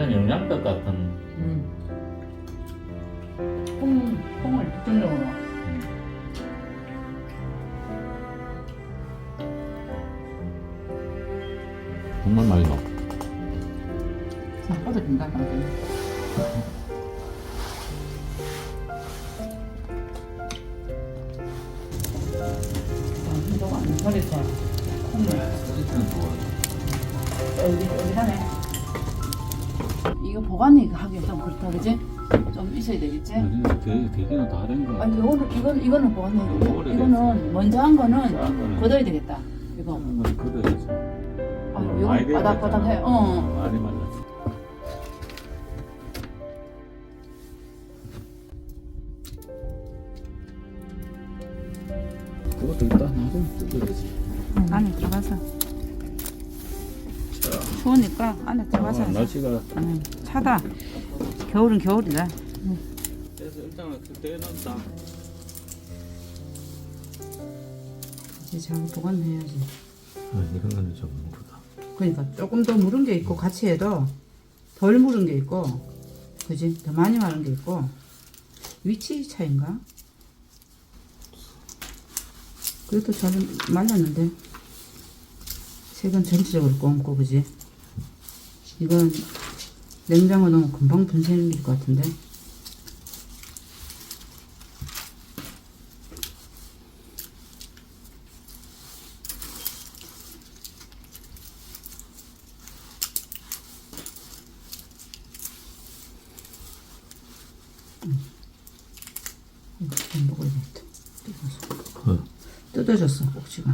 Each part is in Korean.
완전 영양떡 같은 음. 콩, 콩을 특징적으로. 정말 맛있어. 생각보다. 한동안 허리서 콩을 스트레스는 좋아. 쫄깃쫄깃하네. 이거 보관이 하기 좀 그렇다, 그지? 좀 있어야 되겠지? 되게 되게는 다른 거. 아니, 이거는, 이건, 이거는 보관해야 이거 되고, 오래됐어. 이거는 먼저 한 거는 한 거는 걷어야 되겠다. 이거. 하는 건 그대로지. 아, 많이 이거 바닥바닥해. 되었잖아. 어. 많이 말랐어. 그것도 있다. 나도 뜯어야지. 안에 들어가서. 추우니까 안에 들어가서. 아, 날씨가 응, 차다. 겨울은 겨울이다. 그래서 일단은 그때 넣었다. 이제 잘 보관해야지. 아, 이런 거는 좀 무르다. 그러니까 조금 더 무른 게 있고 같이 해도 덜 무른 게 있고, 그지? 더 많이 마른 게 있고 위치 차인가? 그래도 잘 말랐는데 색은 전체적으로 검고 그지? 이건 냉장고 넣으면 금방 분쇄일 것 같은데. 이거 좀 먹어야겠다. 뜯어서 어. 뜯어졌어 꼭지가.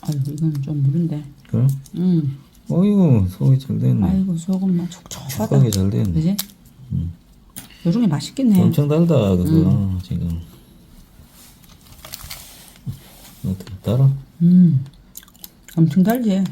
아유 이건 좀 무른데. 그래? 음 어이구, 속이 잘 됐네. 아이고 소금만 촉촉하다 속이 잘 됐네. 그지? 음. 요즘에 맛있겠네. 엄청 달다, 그거, 지금. 어떻게 달아? 음. 엄청 달지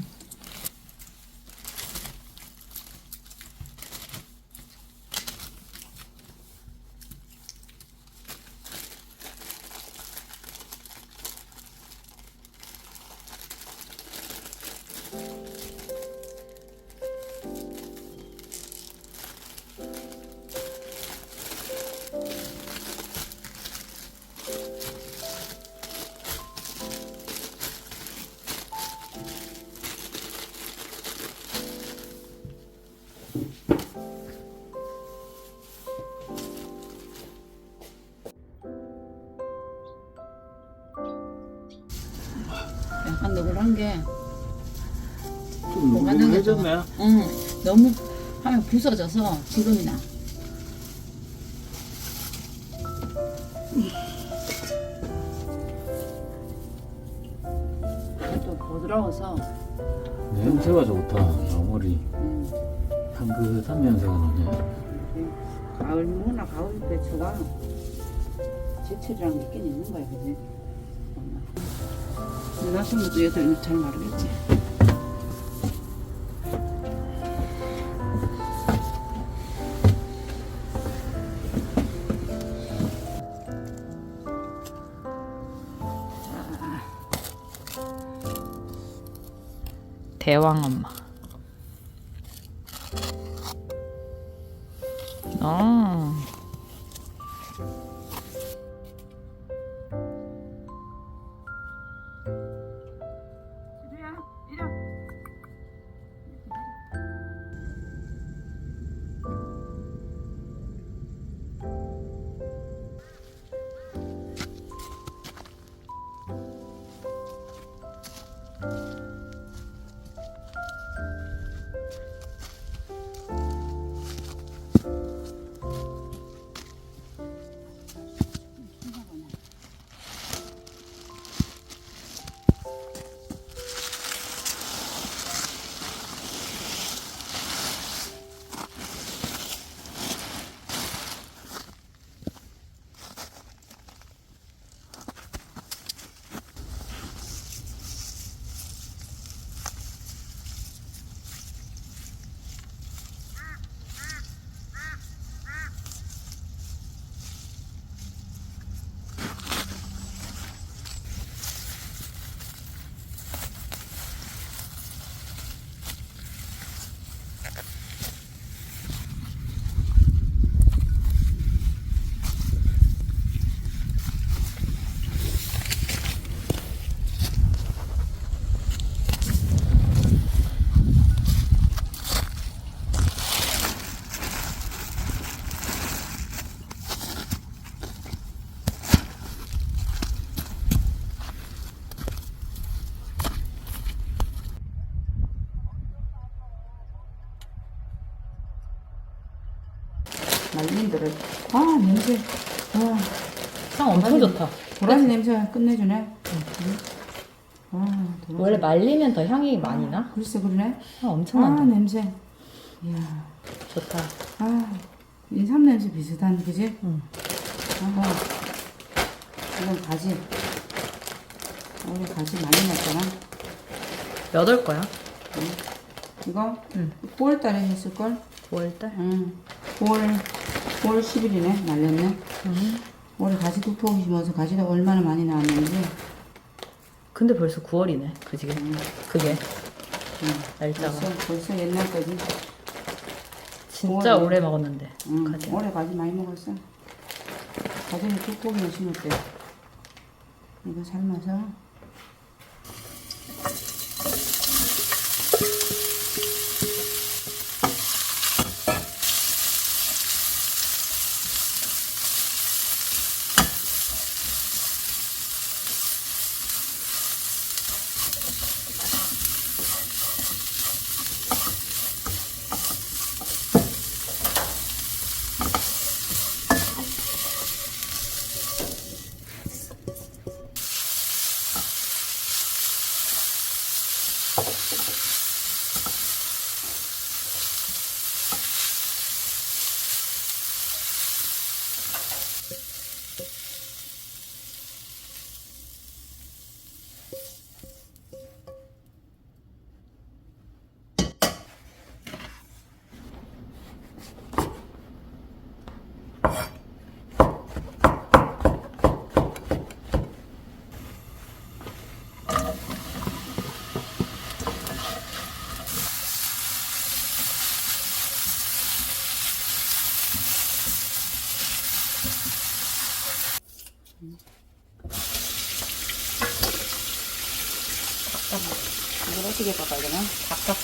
게좀 보관하는 게 해졌네. 좋아. 응, 너무 하면 부서져서 지금이 나. 또 부드러워서 냄새가 좋다, 마무리. 음, 향긋한 냄새가 나네. 가을 무나 가을 배추가 제철이랑 있긴 있는 거야, 그지? 나서면도 얘들 잘 마르겠지. 대왕 엄마. 어. 말린들을. 아, 냄새. 와, 향 엄청 좋다. 도라지 냄새 끝내주네. 응. 와, 도라지. 원래 말리면 더 향이 많이 나? 글쎄, 그러네. 향 엄청 아, 난다. 냄새. 이야. 좋다. 아, 인삼 냄새 비슷한, 그지? 응. 아, 이건 가지. 원래 가지 많이 넣었잖아. 몇 월 거야? 이거 응. 9월달에 했을걸? 9월달? 응. 9월, 9월 10일이네, 날렸네. 응. 올해 가지 두 포기 심어서 가지가 얼마나 많이 나왔는지. 근데 벌써 9월이네. 그지? 그게 응. 날짜가 벌써, 벌써 옛날까지. 진짜 9월이네. 오래 먹었는데. 응. 가지. 올해 가지 많이 먹었어. 가지는 두 포기나 심었대. 이거 삶아서. 이걸 어떻게 바꿔야 되나? 닭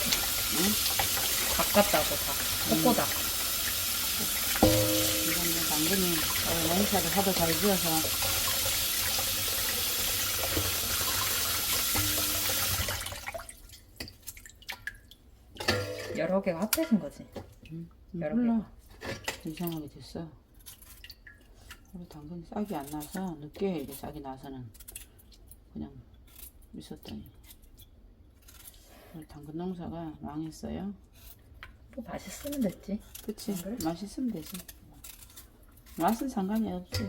응? 닭 같다고 닭. 꼬꼬닭. 이건 뭐 당근이 어, 냉차를 하도 잘 지어서 여러 개가 합해진 거지. 여러 몰라 이상하게 됐어 우리 당근이 싹이 안 나서 늦게 이게 싹이 나서는 그냥 있었더니 우리 당근 농사가 망했어요. 뭐 맛있으면 됐지. 그치. 맛있으면 되지. 맛은 상관이 없지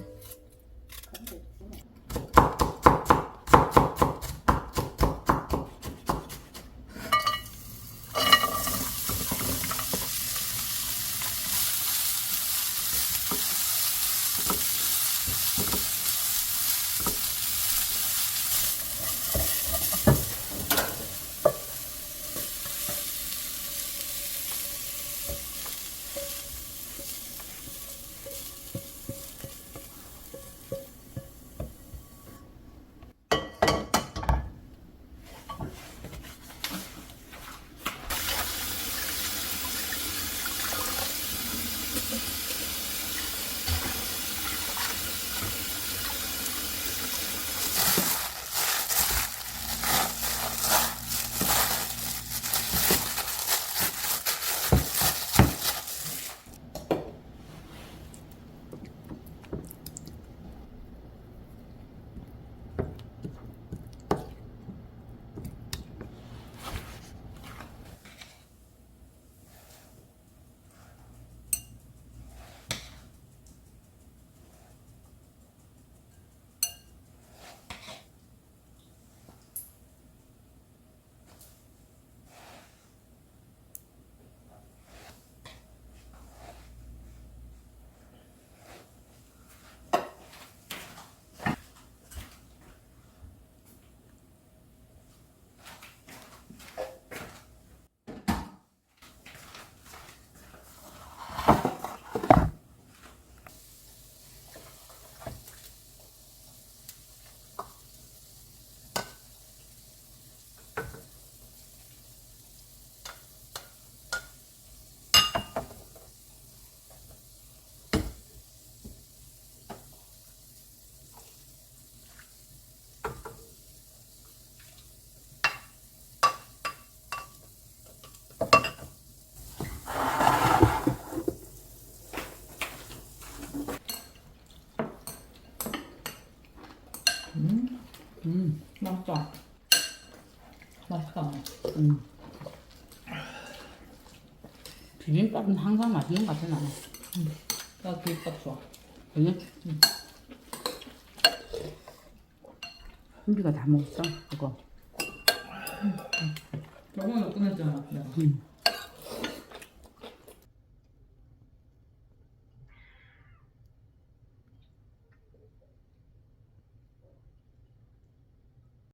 음, 맛있다. 맛있다. 음. 비빔밥은 항상 맛있는 것 같아, 나는. 음. 나 비빔밥 좋아. 그래? 응. 음. 준비가 다 먹었어, 그거. 응. 저번에 끊었잖아, 내가. 응.